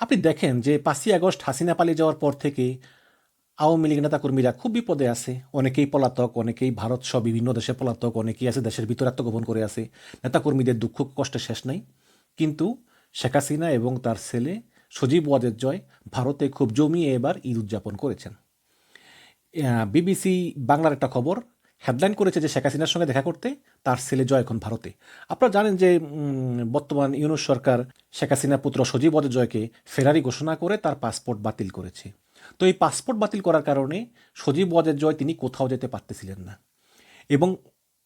আপনি দেখেন যে পাঁচই আগস্ট হাসিনা পালিয়ে যাওয়ার পর থেকে আওয়ামী লীগ নেতাকর্মীরা খুব বিপদে আছে। অনেকেই পলাতক, অনেকেই ভারত সহ বিভিন্ন দেশে পলাতক, অনেকেই আছে দেশের ভিতরে আত্মগোপন করে আছে। নেতাকর্মীদের দুঃখ, কষ্টে শেষ নাই। কিন্তু শেখ হাসিনা এবং তার ছেলে সজীব ওয়াজের জয় ভারতে খুব জমিয়ে এবার ঈদ উদযাপন করেছেন। বিবিসি বাংলার একটা খবর হেডলাইন করেছে যে শেখ হাসিনার সঙ্গে দেখা করতে তার ছেলে জয় এখন ভারতে। আপনারা জানেন যে বর্তমান ইউনুস সরকার শেখ হাসিনা পুত্র সজীব জয়কে ফেরারি ঘোষণা করে তার পাসপোর্ট বাতিল করেছে। তো এই পাসপোর্ট বাতিল করার কারণে সজীব জয় তিনি কোথাও যেতে পারতেছিলেন না। এবং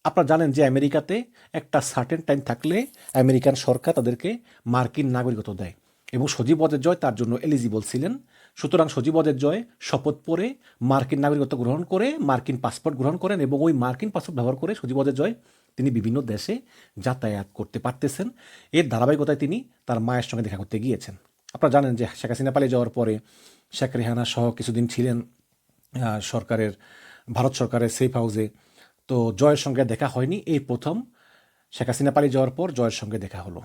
আপনারা জানেন যে আমেরিকাতে একটা সার্টেন টাইম থাকলে আমেরিকান সরকার তাদেরকে মার্কিন নাগরিকত্ব দেয়। এবং সজীব জয় তার জন্য এলিজিবল ছিলেন সুতরাং সজীব ওয়াজের জয়, শপথ পরে মার্কিন নাগরিকত্ব গ্রহণ করে মার্কিন পাসপোর্ট গ্রহণ করেন এবং ওই মার্কিন পাসপোর্ট ব্যবহার করে সজীব ওয়াজের জয় তিনি বিভিন্ন দেশে যাতায়াত করতে পারতেছেন। এর ধারাবাহিকতায় তিনি তার মায়ের সঙ্গে দেখা করতে গিয়েছেন। আপনারা জানেন যে শেখ হাসিনা পালিয়ে যাওয়ার পরে শেখ রেহানা সহ কিছুদিন ছিলেন সরকারের, ভারত সরকারের সেফ হাউসে তো জয়ের সঙ্গে দেখা হয়নি। এই প্রথম শেখ হাসিনা পালিয়ে যাওয়ার পর জয়ের সঙ্গে দেখা হলো।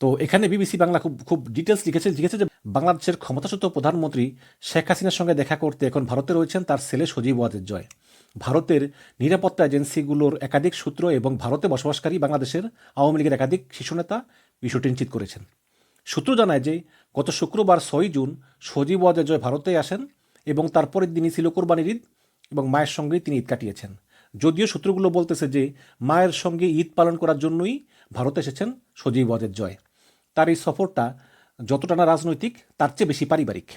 তো এখানে বিবিসি বাংলা খুব খুব ডিটেলস লিখেছে লিখেছে যে বাংলাদেশের ক্ষমতাচ্যুত প্রধানমন্ত্রী শেখ হাসিনার সঙ্গে দেখা করতে এখন ভারতে রয়েছেন তার ছেলে সজীব ওয়াজের জয়। ভারতের নিরাপত্তা এজেন্সিগুলোর একাধিক সূত্র এবং ভারতে বসবাসকারী বাংলাদেশের আওয়ামী লীগের একাধিক শীর্ষ নেতা বিষয়টি নিশ্চিত করেছেন। সূত্র জানায় যে গত শুক্রবার ছয় জুন সজীব ওয়াজের জয় ভারতে আসেন এবং তারপরের দিনই ছিল কোরবানির ঈদ এবং মায়ের সঙ্গে তিনি ঈদ কাটিয়েছেন। যদিও সূত্রগুলো বলতেছে যে মায়ের সঙ্গে ঈদ পালন করার জন্যই ভারতে এসেছেন সজীব ওয়াজের জয়। তার এই সফরটা যতটা না রাজনৈতিক, তার চেয়ে বেশি পারিবারিক।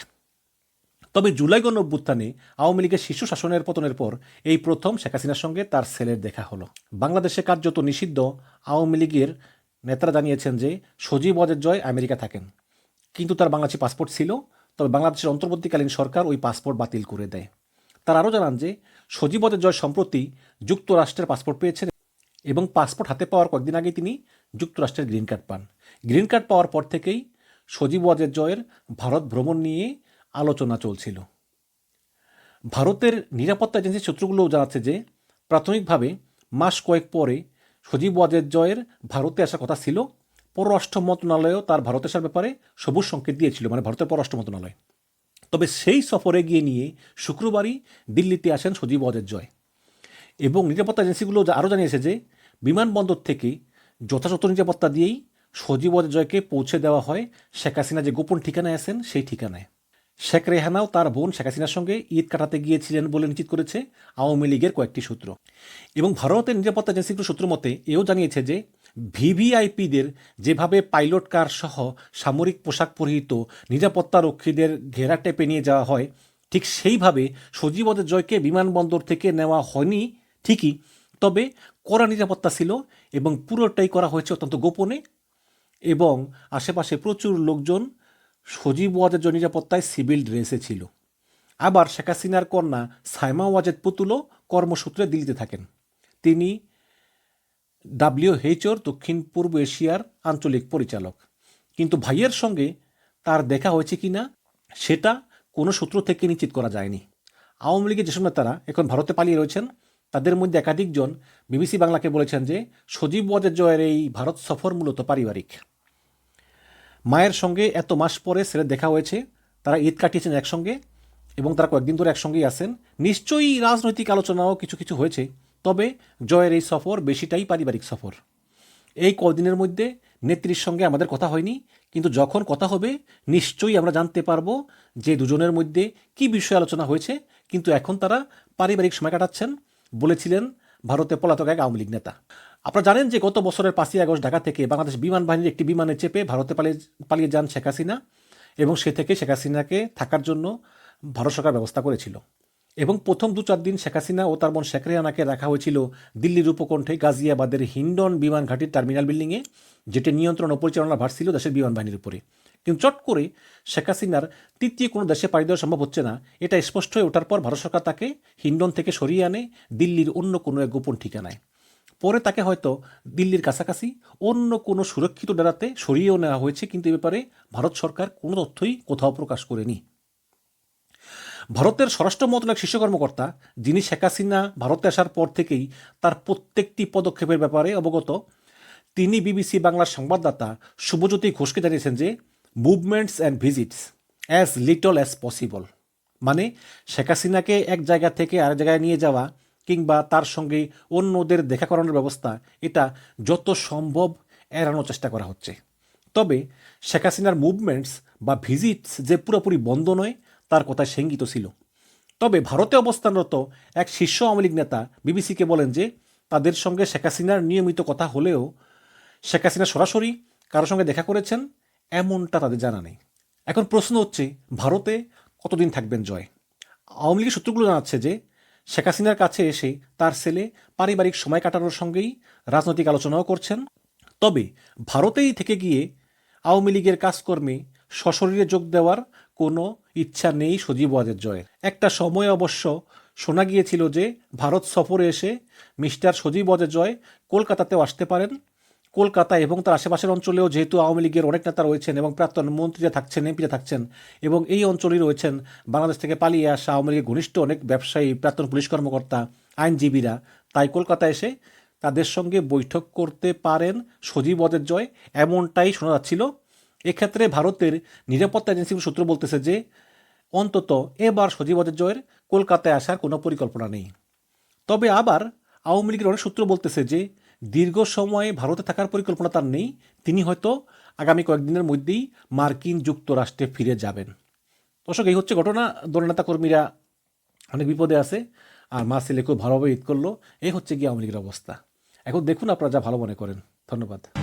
তবে জুলাই গণ অভ্যুত্থানে আওয়ামী লীগের শিশু শাসনের পতনের পর এই প্রথম শেখ হাসিনার সঙ্গে তার ছেলের দেখা হলো। বাংলাদেশে কার্যত নিষিদ্ধ আওয়ামী লীগের নেতারা জানিয়েছেন যে সজীব ওয়াজের জয় আমেরিকা থাকেন। কিন্তু তার বাংলাদেশি পাসপোর্ট ছিল, তবে বাংলাদেশের অন্তর্বর্তীকালীন সরকার ওই পাসপোর্ট বাতিল করে দেয়। তারা আরও জানান যে সজীব ওয়াজের জয় সম্প্রতি যুক্তরাষ্ট্রের পাসপোর্ট পেয়েছেন। এবং পাসপোর্ট হাতে পাওয়ার কয়েকদিন আগে তিনি যুক্তরাষ্ট্রের গ্রিন কার্ড পান। গ্রিন কার্ড পাওয়ার পর থেকেই সজীব ওয়াজের জয়ের ভারত ভ্রমণ নিয়ে আলোচনা চলছিল। ভারতের নিরাপত্তা এজেন্সির সূত্রগুলোও জানাচ্ছে যে, প্রাথমিকভাবে মাস কয়েক পরে সজীব ওয়াজের জয়ের ভারতে আসার কথা ছিল। পররাষ্ট্র মন্ত্রণালয়ও তার ভারতে আসার ব্যাপারে সবুজ সংকেত দিয়েছিল মানে ভারতের পররাষ্ট্র মন্ত্রণালয়। তবে সেই সফরে গিয়ে নিয়ে শুক্রবারই দিল্লিতে আসেন সজীব ওয়াজের জয়। এবং নিরাপত্তা এজেন্সিগুলো আরও জানিয়েছে যে বিমানবন্দর থেকে যথাযথ নিরাপত্তা দিয়েই সজীব জয়কে পৌঁছে দেওয়া হয় শেখ হাসিনা যে গোপন ঠিকানায় আছেন সেই ঠিকানায়। শেখ রেহানাও তার বোন শেখ হাসিনার সঙ্গে ঈদ কাটাতে গিয়েছিলেন বলে নিশ্চিত করেছে আওয়ামী লীগের কয়েকটি সূত্র। এবং ভারতের নিরাপত্তা এজেন্সিগুলোর সূত্র মতে এও জানিয়েছে যে ভিভিআইপিদের যেভাবে পাইলট কার সহ সামরিক পোশাক পরিহিত নিরাপত্তা রক্ষীদের ঘেরা টেপে নিয়ে যাওয়া হয়, ঠিক সেইভাবে সজীবদের জয়কে বিমানবন্দর থেকে নেওয়া হয়নি, ঠিকই তবে কড়া নিরাপত্তা ছিল এবং পুরোটাই করা হয়েছে অত্যন্ত গোপনে এবং আশেপাশে প্রচুর লোকজন সজীব ওয়াজের জন্য নিরাপত্তায় সিভিল ড্রেসে ছিল। আবার শেখ হাসিনার কন্যা সাইমা ওয়াজেদ পুতুলও কর্মসূত্রে দিল্লিতে থাকেন। তিনি ডাব্লিউএইচওর দক্ষিণ পূর্ব এশিয়ার আঞ্চলিক পরিচালক। কিন্তু ভাইয়ের সঙ্গে তার দেখা হয়েছে কিনা সেটা কোনো সূত্র থেকে নিশ্চিত করা যায়নি। আওয়ামী লীগের যেসব নেতারা এখন ভারতে পালিয়ে রয়েছেন তাদের মধ্যে একাধিকজন বিবিসি বাংলাকে বলেছেন যে সজীব ওয়াজের জয়ের এই ভারত সফর মূলত পারিবারিক। মায়ের সঙ্গে এত মাস পরে ছেলে দেখা হয়েছে, তারা ঈদ কাটিয়েছেন একসঙ্গে এবং তারা কয়েকদিন ধরে একসঙ্গেই আছেন। নিশ্চয়ই রাজনৈতিক আলোচনাও কিছু কিছু হয়েছে, তবে জয়ের এই সফর বেশিটাই পারিবারিক সফর। এই কদিনের মধ্যে নেত্রীর সঙ্গে আমাদের কথা হয়নি, কিন্তু যখন কথা হবে, নিশ্চয়ই আমরা জানতে পারব যে দুজনের মধ্যে কি বিষয়ে আলোচনা হয়েছে, কিন্তু এখন তারা পারিবারিক সময় কাটাচ্ছেন। বলেছিলেন ভারতে পলাতক এক আওয়ামী লীগ নেতা। আপনারা জানেন যে গত বছরের পাঁচই আগস্ট ঢাকা থেকে বাংলাদেশ বিমান বাহিনীর একটি বিমানে চেপে ভারতে পালিয়ে পালিয়ে যান শেখ হাসিনা এবং সে থেকে শেখ হাসিনাকে থাকার জন্য ভারত সরকার ব্যবস্থা করেছিল। এবং প্রথম দু চার দিন শেখ হাসিনা ও তার বোন শেখ রেহানাকে রাখা হয়েছিল দিল্লির উপকণ্ঠে গাজিয়াবাদের হিন্ডন বিমান ঘাটির টার্মিনাল বিল্ডিংয়ে, যেটি নিয়ন্ত্রণ ও পরিচালনা ভার ছিল দেশের বিমান বাহিনীর উপরে। কিন্তু চট করে শেখ হাসিনার তৃতীয় কোনো দেশে পাড়ি দেওয়া সম্ভব হচ্ছে না। এটা স্পষ্ট হয়ে ওঠার পর ভারত সরকার তাকে হিন্ডন থেকে সরিয়ে আনে, দিল্লির অন্য কোনো এক গোপন ঠিকানায়। পরে তাকে হয়তো দিল্লির কাছাকাছি অন্য কোনো সুরক্ষিত ডেরাতে সরিয়েও নেওয়া হয়েছে, কিন্তু এ ব্যাপারে ভারত সরকার কোনো তথ্যই কোথাও প্রকাশ করেনি। ভারতের স্বরাষ্ট্র মন্ত্রণালয়ের শীর্ষ কর্মকর্তা, যিনি শেখ হাসিনা ভারতে আসার পর থেকেই তার প্রত্যেকটি পদক্ষেপের ব্যাপারে অবগত, তিনি বিবিসি বাংলার সংবাদদাতা শুভজ্যোতি ঘোষকে জানিয়েছেন যে movements and visits as little as possible মানে শেখ হাসিনাকে এক জায়গা থেকে আরেক জায়গায় নিয়ে যাওয়া কিংবা তার সঙ্গে অন্যদের দেখা করানোর ব্যবস্থা, এটা যত সম্ভব এড়ানোর চেষ্টা করা হচ্ছে। তবে শেখ হাসিনার মুভমেন্টস বা ভিজিটস যে পুরোপুরি বন্ধ নয়, তার কথায় সেঙ্গিত ছিল। তবে ভারতে অবস্থানরত এক শীর্ষ আওয়ামী লীগ নেতা বিবিসিকে বলেন যে, তাদের সঙ্গে শেখ হাসিনার নিয়মিত কথা হলেও শেখ হাসিনা সরাসরি কারোর সঙ্গে দেখা করেছেন এমনটা তাদের জানা নেই। এখন প্রশ্ন হচ্ছে, ভারতে কতদিন থাকবেন জয়? আওয়ামী লীগের সূত্রগুলো জানাচ্ছে যে, শেখ হাসিনার কাছে এসে তার ছেলে পারিবারিক সময় কাটানোর সঙ্গেই রাজনৈতিক আলোচনাও করছেন। তবে ভারতেই থেকে গিয়ে আওয়ামী লীগের কাজকর্মে সশরীরে যোগ দেওয়ার কোনো ইচ্ছা নেই সজীব ওয়াজের জয়ের। একটা সময় অবশ্য শোনা গিয়েছিল যে, ভারত সফরে এসে মিস্টার সজীব ওয়াজের জয় কলকাতাতেও আসতে পারেন। কলকাতা এবং তার আশেপাশের অঞ্চলেও যেহেতু আওয়ামী লীগের অনেক নেতা রয়েছেন এবং প্রাক্তন মন্ত্রীরা থাকছেন, এমপিরা থাকছেন এবং এই অঞ্চলেই রয়েছেন, বাংলাদেশ থেকে পালিয়ে আসা আওয়ামী লীগের ঘনিষ্ঠ অনেক ব্যবসায়ী, প্রাক্তন পুলিশ কর্মকর্তা, আইনজীবীরা। তাই কলকাতা এসে তাদের সঙ্গে বৈঠক করতে পারেন সজীব ওয়াজের জয়, এমনটাই শোনা যাচ্ছিল। এক্ষেত্রে ভারতের নিরাপত্তা এজেন্সির সূত্র বলতেছে যে, অন্তত এবার সজীব ওয়াজের জয়ের কলকাতায় আসার কোনো পরিকল্পনা নেই। তবে আবার আওয়ামী লীগের অনেক সূত্র বলতেছে যে দীর্ঘ সময়ে ভারতে থাকার পরিকল্পনা তার নেই। তিনি হয়তো আগামী কয়েকদিনের মধ্যেই মার্কিন যুক্তরাষ্ট্রে ফিরে যাবেন। দর্শক, এই হচ্ছে ঘটনা। দলনেতা কর্মীরা অনেক বিপদে আছে আর মা ছেলে খুব ভালোভাবে ঈদ করল। এই হচ্ছে গিয়ে আওয়ামী লীগের অবস্থা। এখন দেখুন আপনারা যা ভালো মনে করেন। ধন্যবাদ।